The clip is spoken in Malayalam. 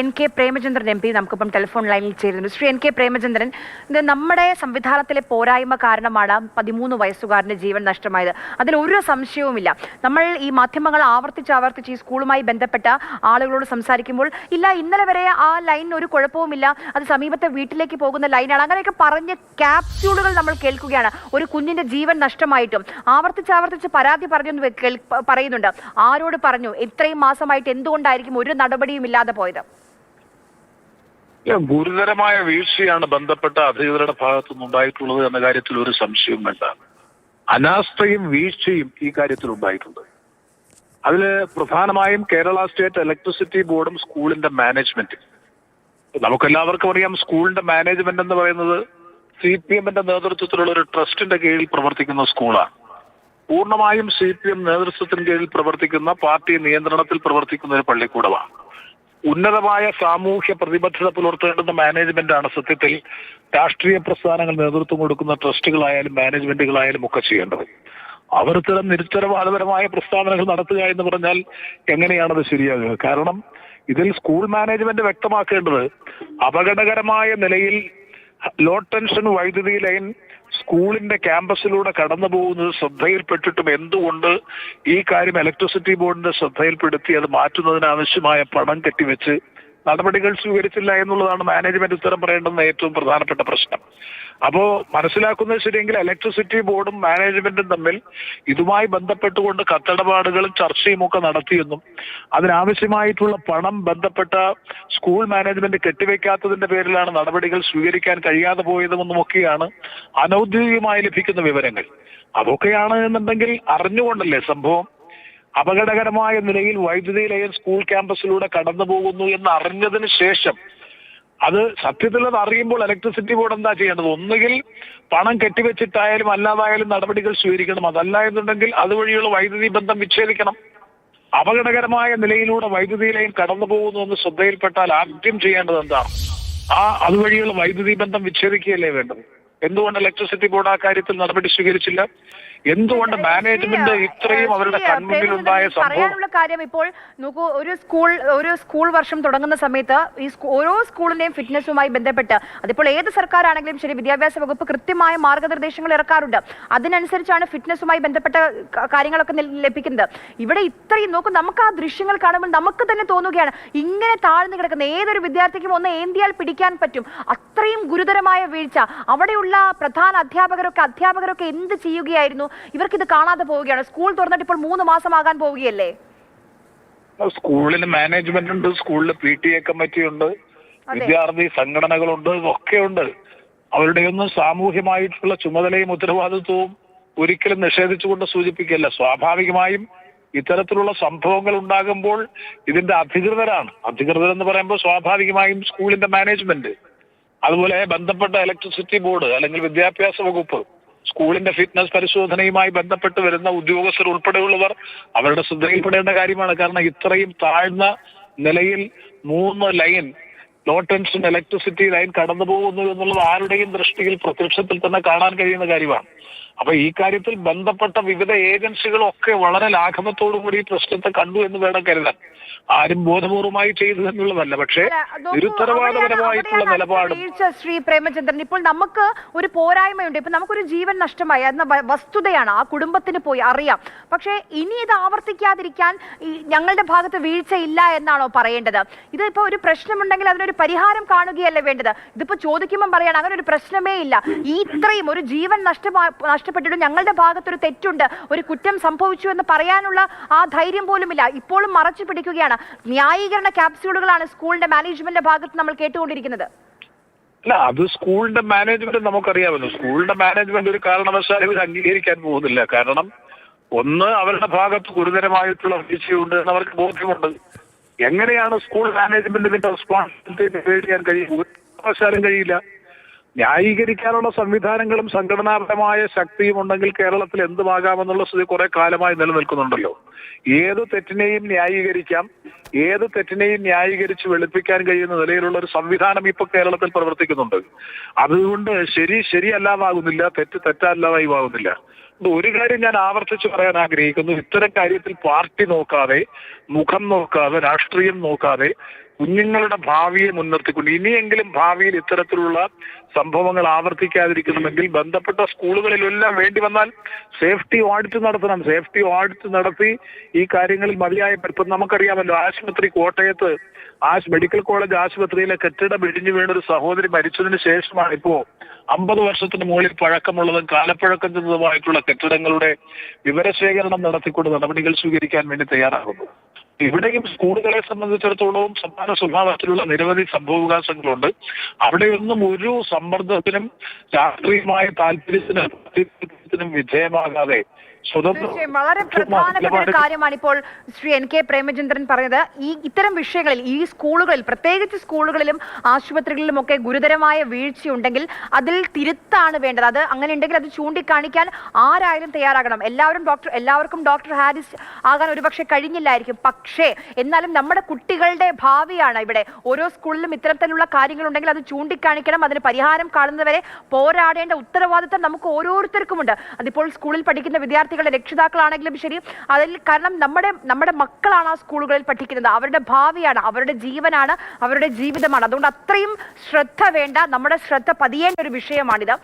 N K Premachandran M P നമുക്കിപ്പം ടെലിഫോൺ ലൈനിൽ ചേരുന്നുണ്ട്. ശ്രീ എൻ കെ പ്രേമചന്ദ്രൻ ഇത് നമ്മുടെ സംവിധാനത്തിലെ പോരായ്മ കാരണമാണ് പതിമൂന്ന് വയസ്സുകാരന്റെ ജീവൻ നഷ്ടമായത്. അതിൽ ഒരു സംശയവുമില്ല. നമ്മൾ ഈ മാധ്യമങ്ങൾ ആവർത്തിച്ച് ആവർത്തിച്ച് ഈ സ്കൂളുമായി ബന്ധപ്പെട്ട ആളുകളോട് സംസാരിക്കുമ്പോൾ ഇല്ല ഇന്നലെ വരെ ആ ലൈനിന് ഒരു കുഴപ്പവുമില്ല. അത് സമീപത്തെ വീട്ടിലേക്ക് പോകുന്ന ലൈനാണ് അങ്ങനെയൊക്കെ പറഞ്ഞ് ക്യാപ്സ്യൂളുകൾ നമ്മൾ കേൾക്കുകയാണ്. ഒരു കുഞ്ഞിന്റെ ജീവൻ നഷ്ടമായിട്ടും. ആവർത്തിച്ച് ആവർത്തിച്ച് പരാതി പറഞ്ഞു പറയുന്നുണ്ട്. ആരോട് പറഞ്ഞു? ഇത്രയും മാസമായിട്ട് എന്തുകൊണ്ടായിരിക്കും ഒരു നടപടിയും ഇല്ലാതെ പോയത്? ഇല്ല, ഗുരുതരമായ വീഴ്ചയാണ് ബന്ധപ്പെട്ട അധികൃതരുടെ ഭാഗത്തു നിന്നുണ്ടായിട്ടുള്ളത് എന്ന കാര്യത്തിൽ ഒരു സംശയവും വേണ്ട. അനാസ്ഥയും വീഴ്ചയും ഈ കാര്യത്തിൽ ഉണ്ടായിട്ടുണ്ട്. അതിൽ പ്രധാനമായും കേരള സ്റ്റേറ്റ് ഇലക്ട്രിസിറ്റി ബോർഡും സ്കൂളിന്റെ മാനേജ്മെന്റും. നമുക്കെല്ലാവർക്കും അറിയാം സ്കൂളിന്റെ മാനേജ്മെന്റ് എന്ന് പറയുന്നത് സി പി എമ്മിന്റെ നേതൃത്വത്തിലുള്ള ഒരു ട്രസ്റ്റിന്റെ കീഴിൽ പ്രവർത്തിക്കുന്ന സ്കൂളാണ്. പൂർണമായും സി പി എം നേതൃത്വത്തിന് കീഴിൽ പ്രവർത്തിക്കുന്ന പാർട്ടി നിയന്ത്രണത്തിൽ പ്രവർത്തിക്കുന്ന ഒരു പള്ളിക്കൂടമാണ്. ഉന്നതമായ സാമൂഹ്യ പ്രതിബദ്ധത പുലർത്തേണ്ടുന്ന മാനേജ്മെന്റാണ് സത്യത്തിൽ രാഷ്ട്രീയ പ്രസ്ഥാനങ്ങൾ നേതൃത്വം കൊടുക്കുന്ന ട്രസ്റ്റുകളായാലും മാനേജ്മെന്റുകളായാലും ഒക്കെ ചെയ്യേണ്ടത്. അവർ ഇത്തരം നിരുത്തരവാദപരമായ പ്രസ്താവനകൾ നടത്തുക എന്ന് പറഞ്ഞാൽ എങ്ങനെയാണത് ശരിയാകുക? കാരണം ഇതിൽ സ്കൂൾ മാനേജ്മെന്റ് വ്യക്തമാക്കേണ്ടത് അപകടകരമായ നിലയിൽ ലോ ടെൻഷൻ വൈദ്യുതി ലൈൻ സ്കൂളിന്റെ ക്യാമ്പസിലൂടെ കടന്നു പോകുന്നത് ശ്രദ്ധയിൽപ്പെട്ടിട്ടും എന്തുകൊണ്ട് ഈ കാര്യം ഇലക്ട്രിസിറ്റി ബോർഡിന്റെ ശ്രദ്ധയിൽപ്പെടുത്തി അത് മാറ്റുന്നതിനാവശ്യമായ പണം കെട്ടിവെച്ച് നടപടികൾ സ്വീകരിച്ചില്ല എന്നുള്ളതാണ് മാനേജ്മെന്റ് ഉത്തരം പറയേണ്ടുന്ന ഏറ്റവും പ്രധാനപ്പെട്ട പ്രശ്നം. അപ്പോ മനസ്സിലാക്കുന്നത് ശരിയെങ്കിൽ ഇലക്ട്രിസിറ്റി ബോർഡും മാനേജ്മെന്റും തമ്മിൽ ഇതുമായി ബന്ധപ്പെട്ടുകൊണ്ട് കത്തിടപാടുകളും ചർച്ചയും ഒക്കെ നടത്തിയെന്നും അതിനാവശ്യമായിട്ടുള്ള പണം ബന്ധപ്പെട്ട സ്കൂൾ മാനേജ്മെന്റ് കെട്ടിവെക്കാത്തതിന്റെ പേരിലാണ് നടപടികൾ സ്വീകരിക്കാൻ കഴിയാതെ പോയതുമെന്നുമൊക്കെയാണ് അനൌദ്യോഗികമായി ലഭിക്കുന്ന വിവരങ്ങൾ. അതൊക്കെയാണ് എന്നുണ്ടെങ്കിൽ അറിഞ്ഞുകൊണ്ടല്ലേ സംഭവം? അപകടകരമായ നിലയിൽ വൈദ്യുതി ലൈൻ സ്കൂൾ ക്യാമ്പസിലൂടെ കടന്നു പോകുന്നു എന്ന് അറിഞ്ഞതിന് ശേഷം അത് സത്യത്തിൽ അത് അറിയുമ്പോൾ ഇലക്ട്രിസിറ്റി ബോർഡ് എന്താ ചെയ്യേണ്ടത്? ഒന്നുകിൽ പണം കെട്ടിവെച്ചിട്ടായാലും അല്ലാതായാലും നടപടികൾ സ്വീകരിക്കണം. അതല്ല എന്നുണ്ടെങ്കിൽ അതുവഴിയുള്ള വൈദ്യുതി ബന്ധം വിച്ഛേദിക്കണം. അപകടകരമായ നിലയിലൂടെ വൈദ്യുതി ലൈൻ കടന്നു പോകുന്നു എന്ന് ശ്രദ്ധയിൽപ്പെട്ടാൽ ആദ്യം ചെയ്യേണ്ടത് എന്താണ്? ആ അതുവഴിയുള്ള വൈദ്യുതി ബന്ധം വിച്ഛേദിക്കുകയല്ലേ വേണ്ടത്? എന്തുകൊണ്ട് ഇലക്ട്രിസിറ്റി ബോർഡ് ആ കാര്യത്തിൽ നടപടി സ്വീകരിച്ചില്ല? എന്തുകൊണ്ട് മാനേജ്മെന്റ് ഇത്രയും അവരുടെ കൺമുന്നിൽ ഉണ്ടായ പറയാനുള്ള കാര്യം ഇപ്പോൾ നോക്കൂ ഒരു സ്കൂൾ ഒരു സ്കൂൾ വർഷം തുടങ്ങുന്ന സമയത്ത് ഈ ഓരോ സ്കൂളിന്റെയും ഫിറ്റ്നസുമായി ബന്ധപ്പെട്ട് അതിപ്പോൾ ഏത് സർക്കാരാണെങ്കിലും ശരി വിദ്യാഭ്യാസ വകുപ്പ് കൃത്യമായ മാർഗനിർദ്ദേശങ്ങൾ ഇറക്കാറുണ്ട്. അതിനനുസരിച്ചാണ് ഫിറ്റ്നസുമായി ബന്ധപ്പെട്ട കാര്യങ്ങളൊക്കെ ലഭിക്കുന്നത്. ഇവിടെ ഇത്രയും നോക്കും നമുക്ക് ആ ദൃശ്യങ്ങൾ കാണുമ്പോൾ നമുക്ക് തന്നെ തോന്നുകയാണ് ഇങ്ങനെ താഴ്ന്നു കിടക്കുന്ന ഏതൊരു വിദ്യാർത്ഥിക്കും ഒന്ന് ഏന്തിയാൽ പിടിക്കാൻ പറ്റും. അത്രയും ഗുരുതരമായ വീഴ്ച. അവിടെയുള്ള പ്രധാന അധ്യാപകരൊക്കെ അധ്യാപകരൊക്കെ എന്ത് ചെയ്യുകയായിരുന്നു? ഇവർക്ക് ഇത് കാണാതെ പോവുകയാണ്. സ്കൂൾ തുറന്നിട്ട് ഇപ്പോൾ മൂന്ന് മാസമാകാൻ പോവുകയല്ലേ? സ്കൂളിന് മാനേജ്മെന്റ് ഉണ്ട് സ്കൂളിൽ പി ടി എ കമ്മിറ്റി ഉണ്ട് വിദ്യാർത്ഥി സംഘടനകളുണ്ട് ഒക്കെ ഒക്കെയുണ്ട് അവരുടെയൊന്നും സാമൂഹ്യമായിട്ടുള്ള ചുമതലയും ഉത്തരവാദിത്വവും ഒരിക്കലും നിഷേധിച്ചുകൊണ്ട് സൂചിപ്പിക്കല്ല. സ്വാഭാവികമായും ഇത്തരത്തിലുള്ള സംഭവങ്ങൾ ഉണ്ടാകുമ്പോൾ ഇതിന്റെ അധികൃതരാണ്. അധികൃതർ എന്ന് പറയുമ്പോൾ സ്വാഭാവികമായും സ്കൂളിന്റെ മാനേജ്മെന്റ്. അതുപോലെ ബന്ധപ്പെട്ട ഇലക്ട്രിസിറ്റി ബോർഡ് അല്ലെങ്കിൽ വിദ്യാഭ്യാസ വകുപ്പ് സ്കൂളിന്റെ ഫിറ്റ്നസ് പരിശോധനയുമായി ബന്ധപ്പെട്ട് വരുന്ന ഉദ്യോഗസ്ഥർ ഉൾപ്പെടെയുള്ളവർ അവരുടെ ശ്രദ്ധയിൽപ്പെടേണ്ട കാര്യമാണ്. കാരണം ഇത്രയും താഴ്ന്ന നിലയിൽ മൂന്ന് line low tension electricity line കടന്നു പോകുന്നു എന്നുള്ളത് ആരുടെയും ദൃഷ്ടിയിൽ പ്രത്യക്ഷത്തിൽ തന്നെ കാണാൻ കഴിയുന്ന കാര്യമാണ്. അപ്പൊ ഈ കാര്യത്തിൽ ബന്ധപ്പെട്ട വിവിധ ഏജൻസികളൊക്കെ വളരെ ലാഘവത്തോടു കൂടി ഈ പ്രശ്നത്തെ കണ്ടു എന്ന് വേണം കരുതാൻ. ആരും ബോധപൂർവമായി ചെയ്തു എന്നുള്ളതല്ല. പക്ഷേ നിരുത്തരവാദപരമായിട്ടുള്ള നിലപാട് ശ്രീ പ്രേമചന്ദ്രൻ ഇപ്പോൾ നമുക്ക് ഒരു പോരായ്മയുണ്ട്. ഇപ്പൊ നമുക്കൊരു ജീവൻ നഷ്ടമായി. എന്ന വസ്തുതയാണ്. ആ കുടുംബത്തിന് പോയി അറിയാം. പക്ഷേ ഇനി ഇത് ആവർത്തിക്കാതിരിക്കാൻ ഞങ്ങളുടെ ഭാഗത്ത് വീഴ്ച ഇല്ല എന്നാണോ പറയേണ്ടത്? ഇത് ഇപ്പൊ ഒരു പ്രശ്നമുണ്ടെങ്കിൽ അതിനൊരു പരിഹാരം കാണുകയല്ലേ വേണ്ടത്? ഇതിപ്പോ ചോദിക്കുമ്പോൾ പറയാൻ അങ്ങനെ ഒരു പ്രശ്നമേ ഇല്ല. ഈ ഇത്രയും ഒരു ജീവൻ നഷ്ടമാ നഷ്ടപ്പെട്ടിട്ട് ഞങ്ങളുടെ ഭാഗത്തൊരു തെറ്റുണ്ട് ഒരു കുറ്റം സംഭവിച്ചു എന്ന് പറയാനുള്ള ആ ധൈര്യം പോലും ഇല്ല ഇപ്പോഴും മറച്ചു പിടിക്കുകയാണ്. ന്യായീകരണ ക്യാപ്സ്യൂളുകളാണ് സ്കൂളിന്റെ മാനേജ്മെന്റിന്റെ ഭാഗത്ത് നമ്മൾ കേട്ടുകൊണ്ടിരിക്കുന്നത്. അല്ല അത് സ്കൂളിന്റെ മാനേജ്മെന്റ് നമുക്കറിയാമല്ലോ. സ്കൂളിന്റെ മാനേജ്മെന്റ് ഒരു കാരണവശാലും ഇത് അംഗീകരിക്കാൻ പോകുന്നില്ല. കാരണം ഒന്ന് അവരുടെ ഭാഗത്ത് ഗുരുതരമായിട്ടുള്ള വീഴ്ചയുണ്ട് എന്ന് അവർക്ക് ബോധ്യമുണ്ട്. എങ്ങനെയാണ് സ്കൂൾ മാനേജ്മെന്റ് ഇതിന്റെ റെസ്പോൺസിബിലിറ്റി നേടിയാൻ കഴിയും ഒരു കാരണവശാലും കഴിയില്ല. ന്യായീകരിക്കാനുള്ള സംവിധാനങ്ങളും സംഘടനാപരമായ ശക്തിയും ഉണ്ടെങ്കിൽ കേരളത്തിൽ എന്തുമാകാമെന്നുള്ള സ്ഥിതി കുറെ കാലമായി നിലനിൽക്കുന്നുണ്ടല്ലോ. ഏത് തെറ്റിനെയും ന്യായീകരിക്കാം. ഏത് തെറ്റിനെയും ന്യായീകരിച്ച് വെളുപ്പിക്കാൻ കഴിയുന്ന നിലയിലുള്ള ഒരു സംവിധാനം ഇപ്പൊ കേരളത്തിൽ പ്രവർത്തിക്കുന്നുണ്ട്. അതുകൊണ്ട് ശരി ശരിയല്ലാതാകുന്നില്ല തെറ്റ് തെറ്റല്ലാതായി ആകുന്നില്ല. ഒരു കാര്യം ഞാൻ ആവർത്തിച്ച് പറയാൻ ആഗ്രഹിക്കുന്നു. ഇത്തരം കാര്യത്തിൽ പാർട്ടി നോക്കാതെ മുഖം നോക്കാതെ രാഷ്ട്രീയം നോക്കാതെ കുഞ്ഞുങ്ങളുടെ ഭാവിയെ മുൻനിർത്തിക്കൊണ്ട് ഇനിയെങ്കിലും ഭാവിയിൽ ഇത്തരത്തിലുള്ള സംഭവങ്ങൾ ആവർത്തിക്കാതിരിക്കണമെങ്കിൽ ബന്ധപ്പെട്ട സ്കൂളുകളിലെല്ലാം വേണ്ടി വന്നാൽ സേഫ്റ്റി ഓഡിറ്റ് നടത്തണം. സേഫ്റ്റി ഓഡിറ്റ് നടത്തി ഈ കാര്യങ്ങളിൽ മതിയായ ഇപ്പം നമുക്കറിയാമല്ലോ ആശുപത്രി കോട്ടയത്ത് ആശ് മെഡിക്കൽ കോളേജ് ആശുപത്രിയിലെ കെട്ടിടം ഇടിഞ്ഞു വീണ ഒരു സഹോദരി മരിച്ചതിന് ശേഷമാണ് ഇപ്പോ അമ്പത് വർഷത്തിന് മുകളിൽ പഴക്കമുള്ളതും കാലപ്പഴക്കം ചെന്നതുമായിട്ടുള്ള കെട്ടിടങ്ങളുടെ വിവരശേഖരണം നടത്തിക്കൊണ്ട് നടപടികൾ സ്വീകരിക്കാൻ വേണ്ടി തയ്യാറാകുന്നു ഇവിടെയും സ്കൂളുകളെ സംബന്ധിച്ചിടത്തോളം സമാന സ്വഭാവത്തിലുള്ള നിരവധി സംഭവവികാസങ്ങളുണ്ട്. അവിടെയൊന്നും ഒരു സമ്മർദ്ദത്തിനും രാഷ്ട്രീയമായ താല്പര്യത്തിനും വിധേയമാകാതെ തീർച്ചയായും. വളരെ പ്രധാനപ്പെട്ട ഒരു കാര്യമാണ് ഇപ്പോൾ ശ്രീ എൻ കെ പ്രേമചന്ദ്രൻ പറഞ്ഞത് ഈ ഇത്തരം വിഷയങ്ങളിൽ ഈ സ്കൂളുകളിൽ പ്രത്യേകിച്ച് സ്കൂളുകളിലും ആശുപത്രികളിലും ഒക്കെ ഗുരുതരമായ വീഴ്ചയുണ്ടെങ്കിൽ അതിൽ തിരുത്താണ് വേണ്ടത്. അത് അങ്ങനെ ഉണ്ടെങ്കിൽ അത് ചൂണ്ടിക്കാണിക്കാൻ ആരായാലും തയ്യാറാകണം. എല്ലാവരും ഡോക്ടർ എല്ലാവർക്കും ഡോക്ടർ ഹാരിസ് ആകാൻ ഒരുപക്ഷെ കഴിഞ്ഞില്ലായിരിക്കും. പക്ഷേ എന്നാലും നമ്മുടെ കുട്ടികളുടെ ഭാവിയാണ് ഇവിടെ. ഓരോ സ്കൂളിലും ഇത്തരത്തിലുള്ള കാര്യങ്ങളുണ്ടെങ്കിൽ അത് ചൂണ്ടിക്കാണിക്കണം. അതിന് പരിഹാരം കാണുന്നവരെ പോരാടേണ്ട ഉത്തരവാദിത്തം നമുക്ക് ഓരോരുത്തർക്കുമുണ്ട്. അതിപ്പോൾ സ്കൂളിൽ പഠിക്കുന്ന വിദ്യാർത്ഥികളുടെ രക്ഷിതാക്കളാണെങ്കിലും ശരി. അതിൽ കാരണം നമ്മുടെ നമ്മുടെ മക്കളാണ് ആ സ്കൂളുകളിൽ പഠിക്കുന്നത്. അവരുടെ ഭാവിയാണ് അവരുടെ ജീവനാണ് അവരുടെ ജീവിതമാണ്. അതുകൊണ്ട് അത്രയും ശ്രദ്ധ വേണ്ട നമ്മുടെ ശ്രദ്ധ പതിയേണ്ട ഒരു വിഷയമാണിത്.